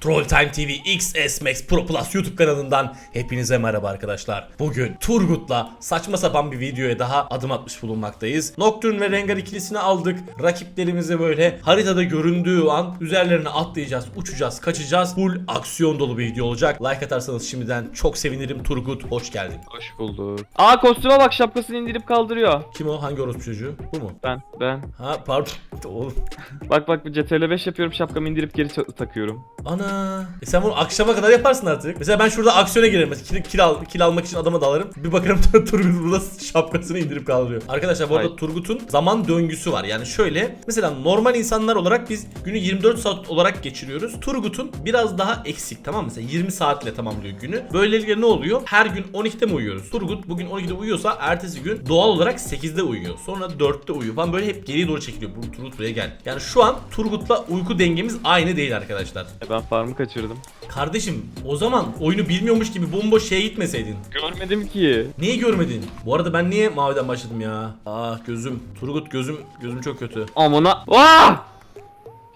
Troll Time TV XS Max Pro Plus YouTube kanalından hepinize merhaba arkadaşlar. Bugün Turgut'la saçma sapan bir videoya daha adım atmış bulunmaktayız. Nocturne ve Rengar ikilisini aldık. Rakiplerimizi böyle haritada göründüğü an üzerlerine atlayacağız, uçacağız, kaçacağız. Full aksiyon dolu bir video olacak. Like atarsanız şimdiden çok sevinirim Turgut. Hoş geldin. Hoş bulduk. Aa kostüme bak şapkasını indirip kaldırıyor. Kim o? Hangi orospu çocuğu? Bu mu? Ben ben. Ha pardon. Oğlum. Bak bak CTRL 5 yapıyorum şapkamı indirip geri takıyorum. Ana. E sen bunu akşama kadar yaparsın artık. Mesela ben şurada aksiyona girerim. Mesela kil, kil, al, kil almak için adama dalarım. Bir bakarım Turgut burada şapkasını indirip kaldırıyor. Arkadaşlar bu arada Hayır. Turgut'un zaman döngüsü var. Yani şöyle. Mesela normal insanlar olarak biz günü 24 saat olarak geçiriyoruz. Turgut'un biraz daha eksik tamam mı? Mesela 20 saatle tamamlıyor günü. Böylelikle ne oluyor? Her gün 12'de mi uyuyoruz? Turgut bugün 12'de uyuyorsa ertesi gün doğal olarak 8'de uyuyor. Sonra 4'te uyuyor falan böyle hep geriye doğru çekiliyor. Bu Turgut buraya gel. Yani şu an Turgut'la uyku dengemiz aynı değil arkadaşlar. E ben farmı kaçırdım. Kardeşim o zaman oyunu bilmiyormuş gibi bomboş şeye gitmeseydin. Görmedim ki. Neyi görmedin? Bu arada ben niye maviden başladım ya? Ah gözüm. Turgut gözüm. Gözüm çok kötü. Amına. Aa!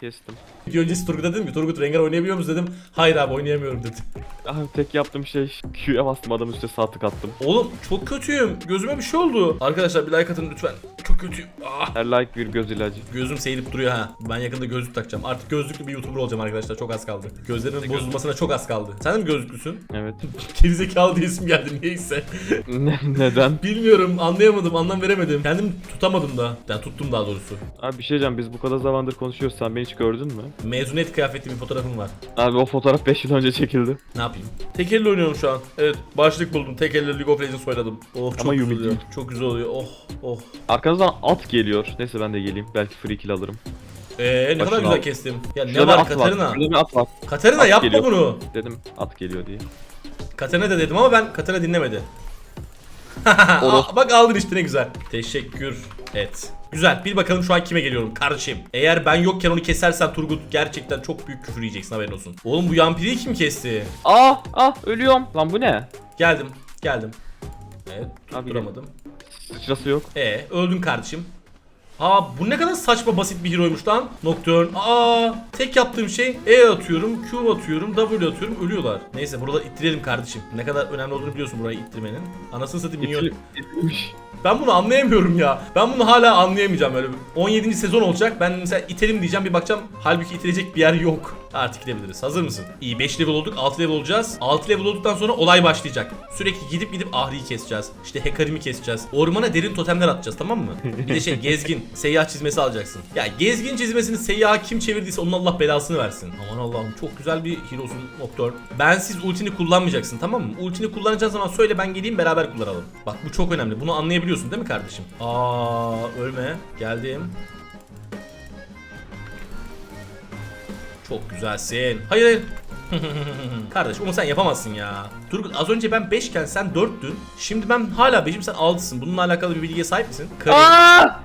Kestim. Bir öncesi Turgut'a dedim ki Turgut Rengar oynayabiliyor musun dedim. Hayır abi oynayamıyorum dedi. Ah, tek yaptığım şey Q'ya bastım adamın üstüne sağ tık attım. Oğlum çok kötüyüm. Gözüme bir şey oldu. Arkadaşlar bir like atın lütfen. Çok kötüyüm. Ah. Her like bir göz ilacı. Gözüm seyirip duruyor ha. Ben yakında gözlük takacağım. Artık gözlüklü bir YouTuber olacağım arkadaşlar. Çok az kaldı. Gözlerimin bozulmasına çok az kaldı. Sen de mi gözlüklüsün? Evet. Gerizekalı diye isim geldi niyeyse. ne, neden? Bilmiyorum anlayamadım anlam veremedim. Kendim tutamadım da. Yani tuttum daha doğrusu. Abi bir şey diyeceğim biz bu kadar zamandır konuşuyoruz sen beni hiç gördün mü? Mezuniyet kıyafetli bir fotoğrafım var. Abi o fotoğraf 5 yıl önce çekildi. Ne yapayım? Tek elle oynuyorum şu an. Evet başlık buldum. Tek elle League of Legends oynadım. Oh çok Ama güzel oluyor. Çok güzel oluyor. Oh oh. Arkanızdan at geliyor. Neyse ben de geleyim. Belki free kill alırım. Eee ne kadar güzel al. kestim. Ya ne Şurada var bir at Katarina? var. Şurada bir at var. Katarina At yapma geliyor. bunu. Dedim at geliyor diye. Katarina da dedim ama ben Katarina dinlemedi. Aa, Bak aldın işte ne güzel. Teşekkür et. Güzel. Bir bakalım şu an kime geliyorum kardeşim. Eğer ben yokken onu kesersen Turgut gerçekten çok büyük küfür yiyeceksin haberin olsun. Oğlum bu yampiriyi kim kesti? Aa ah ölüyorum. Lan bu ne? Geldim. Geldim. Evet Abi tutturamadım. Sıçrası yok. E öldün kardeşim. Aa bu ne kadar saçma basit bir heroymuş lan. Nocturne. Aa tek yaptığım şey E atıyorum, Q atıyorum, W atıyorum ölüyorlar. Neyse burada ittirelim kardeşim. Ne kadar önemli olduğunu biliyorsun burayı ittirmenin. Anasını satayım minyon. Ben bunu anlayamıyorum ya. Ben bunu hala anlayamayacağım öyle. 17. sezon olacak. Ben mesela itelim diyeceğim bir bakacağım. Halbuki itilecek bir yer yok. Artık gidebiliriz. Hazır mısın? İyi 5 level olduk. 6 level olacağız. 6 level olduktan sonra olay başlayacak. Sürekli gidip gidip Ahri'yi keseceğiz. İşte Hecarim'i keseceğiz. Ormana derin totemler atacağız tamam mı? Bir de şey gezgin. Seyyah çizmesi alacaksın. Ya gezgin çizmesini seyyah kim çevirdiyse onun Allah belasını versin. Aman Allah'ım çok güzel bir hero'sun Nocturne. Bensiz ultini kullanmayacaksın tamam mı? Ultini kullanacağın zaman söyle ben geleyim beraber kullanalım. Bak bu çok önemli. Bunu anlayabiliyorsun değil mi kardeşim? Aa ölme. Geldim. Çok güzelsin. Hayır hayır. Kardeş onu sen yapamazsın ya. Turgut az önce ben 5 iken sen 4'tün. Şimdi ben hala 5'im sen 6'sın. Bununla alakalı bir bilgiye sahip misin? Aa!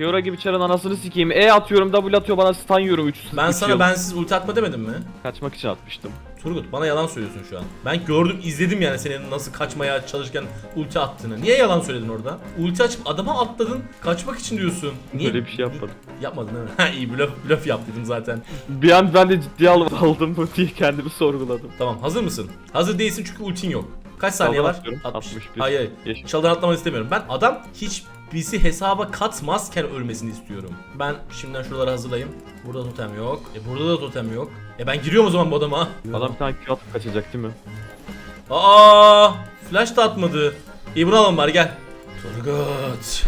Fiora gibi çarın anasını sikeyim. E atıyorum, W atıyor bana stun yiyorum 3 ben sana bensiz ulti atma demedim mi? kaçmak için atmıştım. Turgut bana yalan söylüyorsun şu an. Ben gördüm izledim yani senin nasıl kaçmaya çalışırken ulti attığını. Niye yalan söyledin orada? Ulti açıp adama atladın kaçmak için diyorsun. Niye? Böyle bir şey yapmadım. Yapmadın değil mi? Ha iyi blöf, blöf yap dedim zaten. Bir an ben de ciddiye al- aldım bu diye kendimi sorguladım. Tamam hazır mısın? Hazır değilsin çünkü ultin yok. Kaç saniye Çaldan var? atıyorum. 61. Hayır hayır. Yeşil. Çaldan atlamanı istemiyorum. Ben adam hiç bizi hesaba katmazken ölmesini istiyorum. Ben şimdiden şuraları hazırlayayım. Burada totem yok. E burada da totem yok. E ben giriyorum o zaman bu adama. Adam bir tane Q atıp kaçacak değil mi? Aa! Flash da atmadı. İyi bunu alalım bari gel. Turgut.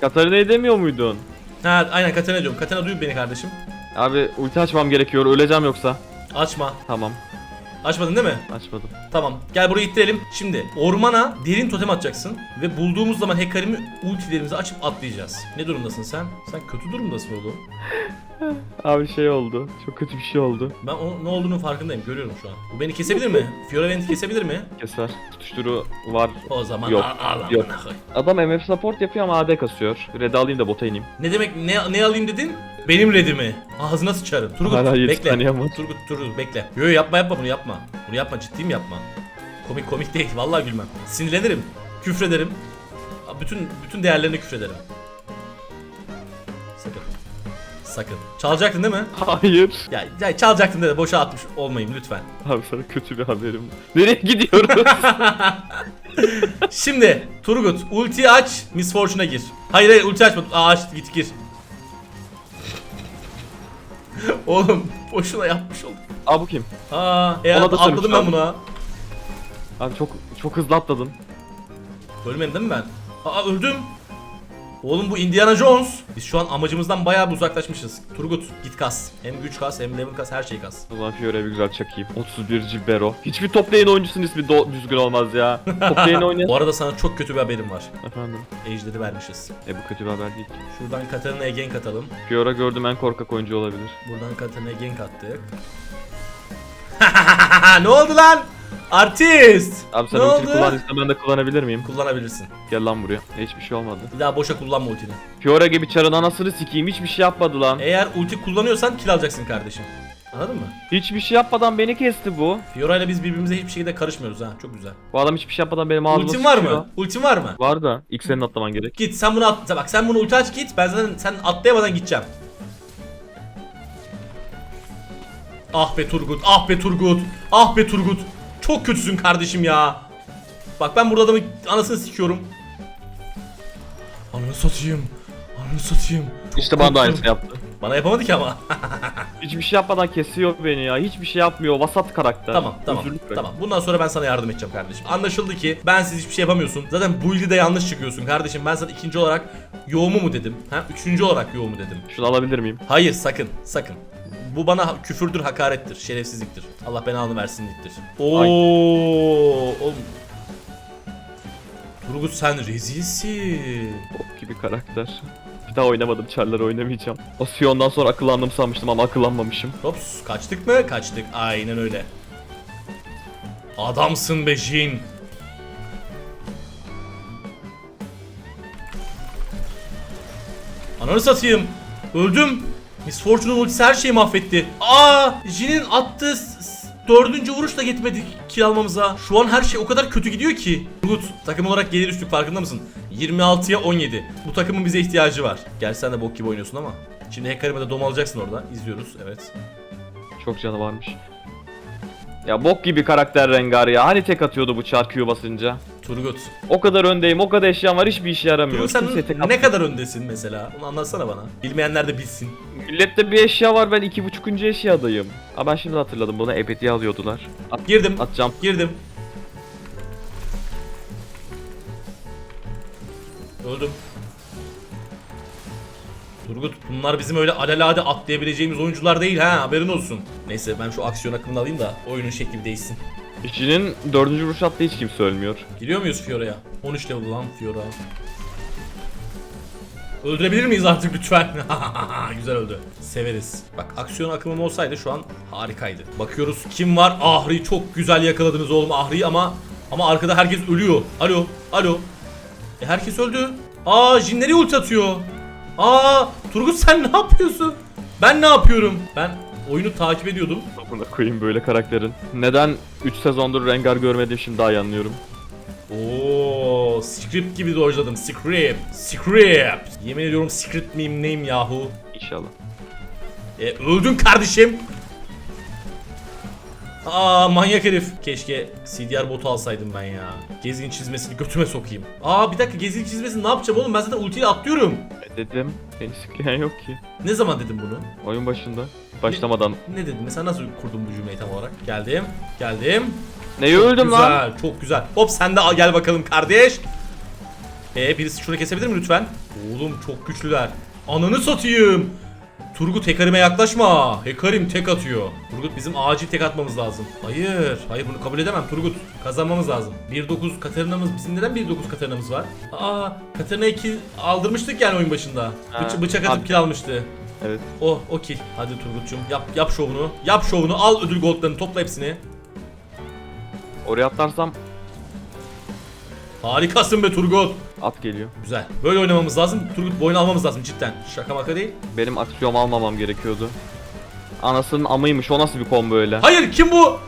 Katarina'yı demiyor muydun? Ha aynen Katana diyorum. Katana duy beni kardeşim. Abi ulti açmam gerekiyor. Öleceğim yoksa. Açma. Tamam. Açmadın değil mi? Açmadım. Tamam. Gel burayı ittirelim. Şimdi ormana derin totem atacaksın ve bulduğumuz zaman Hecarim'i ultilerimizi açıp atlayacağız. Ne durumdasın sen? Sen kötü durumdasın oğlum. Abi şey oldu. Çok kötü bir şey oldu. Ben o, ne olduğunun farkındayım. Görüyorum şu an. Bu beni kesebilir mi? Fioraventi kesebilir mi? Keser. Tutuşturu var. O zaman Yok, al, al yok. koy. Adam MF support yapıyor ama AD kasıyor. Red alayım da bota ineyim. Ne demek ne, ne alayım dedin? Benim redimi. Ağzına sıçarım. Turgut Hala bekle. Turgut Turgut bekle. Yo, yapma yapma bunu yapma. Bunu yapma ciddiyim yapma. Komik komik değil vallahi gülmem. Sinirlenirim. Küfrederim. Bütün bütün değerlerine küfrederim. Sakın. Çalacaktın değil mi? Hayır. Ya, ya çalacaktın da boşa atmış olmayayım lütfen. Abi sana kötü bir haberim. var. Nereye gidiyoruz? Şimdi Turgut ulti aç Miss Fortune'a gir. Hayır hayır ulti açma. Aa aç git gir. Oğlum boşuna yapmış olduk. Aa bu kim? Aa eğer Ona da atladım ben buna. Abi çok çok hızlı atladın. Ölmedim değil mi ben? Aa öldüm. Oğlum bu Indiana Jones. Biz şu an amacımızdan bayağı bir uzaklaşmışız. Turgut git kas. Hem güç kas hem level kas her şeyi kas. O zaman Fiore'ye bir güzel çakayım. 31 Cibero. Hiçbir top lane oyuncusunun ismi do- düzgün olmaz ya. Top lane oynayan... Bu arada sana çok kötü bir haberim var. Efendim. Ejderi vermişiz. E bu kötü bir haber değil ki. Şuradan Katarina'ya gank atalım. Fiora gördüm en korkak oyuncu olabilir. Buradan Katarina'ya gank attık. ne oldu lan? Artist. Abi sen ne ultini oldu? ben de kullanabilir miyim? Kullanabilirsin. Gel lan buraya. Hiçbir şey olmadı. Bir daha boşa kullanma ultini. Fiora gibi çarın anasını sikeyim hiçbir şey yapmadı lan. Eğer ulti kullanıyorsan kill alacaksın kardeşim. Anladın mı? Hiçbir şey yapmadan beni kesti bu. Fiora ile biz birbirimize hiçbir şekilde karışmıyoruz ha. Çok güzel. Bu adam hiçbir şey yapmadan benim ağzıma Ultin var sıçıyor. mı? Ultin var mı? Var da ilk senin atlaman gerek. Git sen bunu at. Bak sen bunu ulti aç git. Ben zaten sen atlayamadan gideceğim. Ah be Turgut. Ah be Turgut. Ah be Turgut. Çok kötüsün kardeşim ya. Bak ben burada adamın anasını sikiyorum. Ananı satayım. Ananı satayım. İşte bana da aynısını yaptı. Bana yapamadı ki ama. Hiçbir şey yapmadan kesiyor beni ya. Hiçbir şey yapmıyor. Vasat karakter. tamam tamam Özürlük bırak. tamam. Bundan sonra ben sana yardım edeceğim kardeşim. Anlaşıldı ki ben siz hiçbir şey yapamıyorsun. Zaten bu ilde de yanlış çıkıyorsun kardeşim. Ben sana ikinci olarak yoğumu mu dedim? Ha? Üçüncü olarak yoğumu dedim. Şunu alabilir miyim? Hayır sakın sakın. Bu bana küfürdür, hakarettir, şerefsizliktir. Allah belanı versin dittir. Oo, oğlum. Turgut sen rezilsin. Bok gibi karakter. Bir daha oynamadım. Çarları oynamayacağım. O Sion'dan sonra akıllandım sanmıştım ama akıllanmamışım. Hops kaçtık mı? Kaçtık. Aynen öyle. Adamsın be Jin. Ananı satayım. Öldüm. Miss Fortune'un ultisi her şeyi mahvetti. Aa, Jin'in attığı dördüncü vuruş da gitmedi kill almamıza. Şu an her şey o kadar kötü gidiyor ki. Turgut takım olarak geri düştük farkında mısın? 26'ya 17. Bu takımın bize ihtiyacı var. Gerçi sen de bok gibi oynuyorsun ama. Şimdi Hekarim'e de dom alacaksın orada. İzliyoruz evet. Çok canı varmış. Ya bok gibi karakter Rengar ya. Hani tek atıyordu bu çar Q basınca. Turgut. O kadar öndeyim, o kadar eşyam var hiçbir işe yaramıyor. Turgut sen Kimseye tek ne atmıyor. kadar öndesin mesela? Onu anlatsana bana. Bilmeyenler de bilsin. Millette bir eşya var ben iki buçukuncu eşyadayım. Aa ben şimdi hatırladım bunu epetiye alıyordular. At, Girdim. atacağım. Girdim. Öldüm. Turgut bunlar bizim öyle alelade atlayabileceğimiz oyuncular değil ha haberin olsun. Neyse ben şu aksiyon akımını alayım da oyunun şekli değişsin. İşinin dördüncü vuruş attığı hiç kimse ölmüyor. Giriyor muyuz Fiora'ya? 13 level lan Fiora. Öldürebilir miyiz artık lütfen? Güzel öldü. Severiz. Bak aksiyon akımım olsaydı şu an harikaydı. Bakıyoruz kim var? Ahri çok güzel yakaladınız oğlum Ahri'yi ama ama arkada herkes ölüyor. Alo, alo. E herkes öldü. Aa Jinleri ult atıyor. Aa Turgut sen ne yapıyorsun? Ben ne yapıyorum? Ben oyunu takip ediyordum. Buna koyayım böyle karakterin. Neden 3 sezondur Rengar görmedim şimdi daha iyi anlıyorum. Oo, script gibi dojladım. Script. Script. Yemin ediyorum script miyim neyim yahu. İnşallah. E, öldün kardeşim. Aa manyak herif. Keşke CDR botu alsaydım ben ya. Gezgin çizmesini götüme sokayım. Aa bir dakika gezgin çizmesini ne yapacağım oğlum? Ben zaten ultiyle atlıyorum. Dedim. Beni sikleyen yok ki. Ne zaman dedim bunu? Oyun başında. Başlamadan. Ne dedim? Mesela nasıl kurdum bu cümleyi tam olarak? Geldim. Geldim. Neyi öldüm güzel, lan? çok güzel. Hop sen de al- gel bakalım kardeş. Ee birisi şunu kesebilir mi lütfen? Oğlum çok güçlüler. Ananı satayım. Turgut Hekarim'e yaklaşma. Hekarim tek atıyor. Turgut bizim acil tek atmamız lazım. Hayır. Hayır bunu kabul edemem Turgut. Kazanmamız lazım. 1.9 Katarina'mız bizim neden 1.9 Katarina'mız var? Aa Katarina'yı kill aldırmıştık yani oyun başında. Ha, Bıç- bıçak atıp kill almıştı. Evet. O, o kill. Hadi Turgut'cum yap yap şovunu. Yap şovunu. Al ödül goldlarını topla hepsini. Oraya atlarsam Harikasın be Turgut. At geliyor. Güzel. Böyle oynamamız lazım. Turgut boyun almamız lazım cidden. Şaka maka değil. Benim aksiyon almamam gerekiyordu. Anasının amıymış o nasıl bir combo öyle? Hayır kim bu?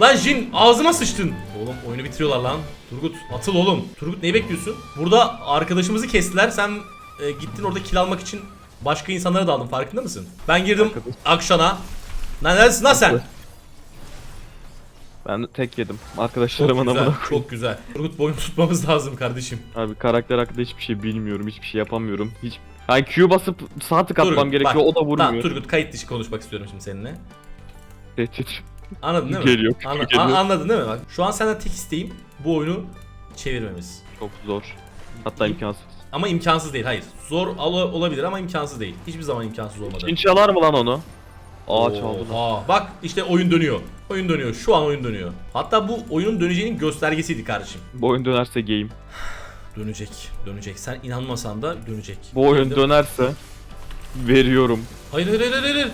Lan Jin ağzıma sıçtın. Oğlum oyunu bitiriyorlar lan. Turgut atıl oğlum. Turgut neyi bekliyorsun? Burada arkadaşımızı kestiler. Sen e, gittin orada kill almak için Başka insanlara daldım farkında mısın? Ben girdim Arkadaş. Akşan'a. Lan neredesin lan sen? Ben tek yedim. Çok Arkadaşlarımın güzel, amına. çok güzel. Turgut boyun tutmamız lazım kardeşim. Abi karakter hakkında hiçbir şey bilmiyorum. Hiçbir şey yapamıyorum. Hiç Hani Q basıp sağ tık atmam Turgut, gerekiyor. bak. O da vurmuyor. Tamam Turgut kayıt dışı konuşmak istiyorum şimdi seninle. Tehdit. Anladın değil mi? Geliyor, Anla- geliyor. an- anladın değil mi? Bak şu an senden tek isteğim bu oyunu çevirmemiz. Çok zor. Hatta imkansız. Ama imkansız değil hayır. Zor al- olabilir ama imkansız değil. Hiçbir zaman imkansız olmadı. Çin çalar mı lan onu? Aa çaldı lan. Aa, bak işte oyun dönüyor. Oyun dönüyor. Şu an oyun dönüyor. Hatta bu oyunun döneceğinin göstergesiydi kardeşim. Bu oyun dönerse game. Dönecek. Dönecek. Sen inanmasan da dönecek. Bu oyun Döndü- dönerse veriyorum. Hayır hayır hayır hayır.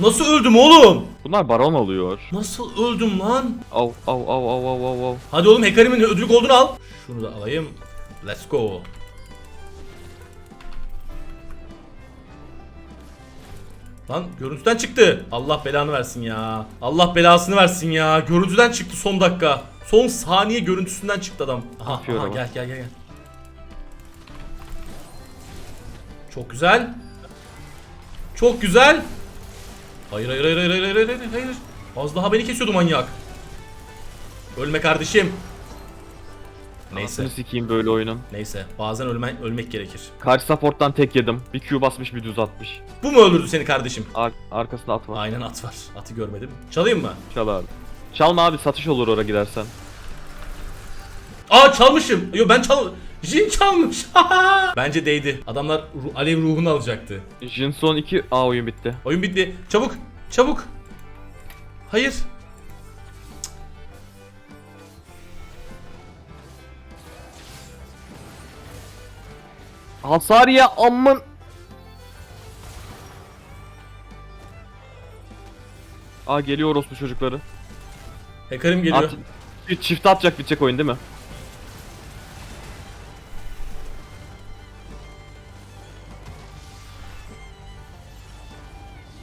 Nasıl öldüm oğlum? Bunlar baron alıyor. Nasıl öldüm lan? Av av av av av av. Hadi oğlum Hekarimin ödülük olduğunu al. Şunu da alayım. Let's go. Lan görüntüden çıktı. Allah belanı versin ya. Allah belasını versin ya. Görüntüden çıktı son dakika. Son saniye görüntüsünden çıktı adam. Aha, Yapıyor aha ama. gel gel gel gel. Çok güzel. Çok güzel. Hayır hayır hayır hayır hayır hayır hayır. Az daha beni kesiyordu manyak. Ölme kardeşim. Neyse. Neyse. sikeyim böyle oyunun. Neyse. Bazen ölme, ölmek gerekir. Karşı supporttan tek yedim. Bir Q basmış bir düz atmış. Bu mu öldürdü seni kardeşim? Ar arkasında at var. Aynen at var. Atı görmedim. Çalayım mı? Çal abi. Çalma abi satış olur oraya gidersen. Aa çalmışım. Yo ben çal... Jin çalmış. Bence değdi. Adamlar ru- alev ruhunu alacaktı. Jin son 2 A oyun bitti. Oyun bitti. Çabuk. Çabuk. Hayır. Hasar ya amın. Aa geliyor orospu çocukları. Hekarim geliyor. At, çift atacak bitecek oyun değil mi?